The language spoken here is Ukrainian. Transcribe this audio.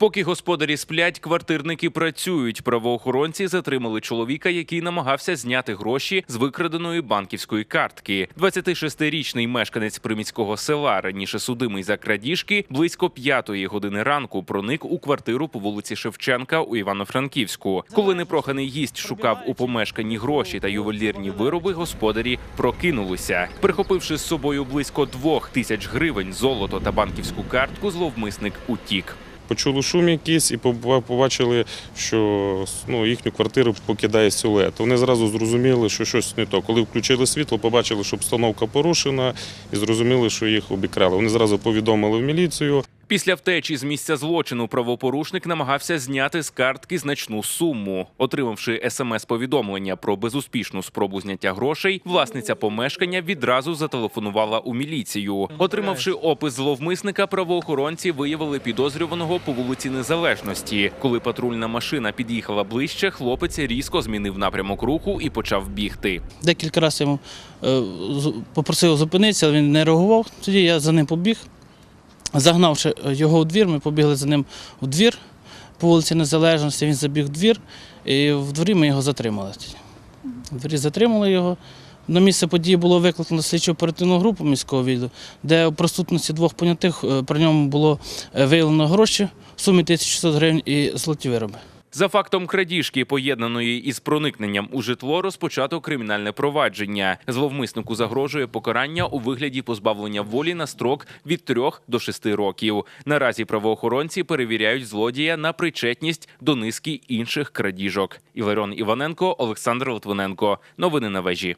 Поки господарі сплять, квартирники працюють. Правоохоронці затримали чоловіка, який намагався зняти гроші з викраденої банківської картки. 26-річний мешканець приміського села, раніше судимий за крадіжки, близько п'ятої години ранку проник у квартиру по вулиці Шевченка у Івано-Франківську. Коли непроханий гість шукав у помешканні гроші та ювелірні вироби, господарі прокинулися. Прихопивши з собою близько двох тисяч гривень, золото та банківську картку, зловмисник утік. Почули шум якийсь і побачили, що ну, їхню квартиру покидає силует. Вони зразу зрозуміли, що щось не то. Коли включили світло, побачили, що обстановка порушена, і зрозуміли, що їх обікрали. Вони зразу повідомили в міліцію. Після втечі з місця злочину правопорушник намагався зняти з картки значну суму. Отримавши смс-повідомлення про безуспішну спробу зняття грошей, власниця помешкання відразу зателефонувала у міліцію. Отримавши опис зловмисника, правоохоронці виявили підозрюваного по вулиці Незалежності. Коли патрульна машина під'їхала ближче, хлопець різко змінив напрямок руху і почав бігти. Декілька разів е, попросив зупинитися, але він не реагував. Тоді я за ним побіг. Загнавши його у двір, ми побігли за ним у двір по вулиці Незалежності. Він забіг в двір, і в дворі ми його затримали. В дворі затримали його. На місце події було викликано слідчо оперативну групу міського відділу, де у присутності двох понятих е, при ньому було е, виявлено гроші в сумі 1600 гривень і золоті вироби. За фактом крадіжки, поєднаної із проникненням у житло, розпочато кримінальне провадження. Зловмиснику загрожує покарання у вигляді позбавлення волі на строк від 3 до 6 років. Наразі правоохоронці перевіряють злодія на причетність до низки інших крадіжок. Іларіон Іваненко, Олександр Литвиненко. Новини на вежі.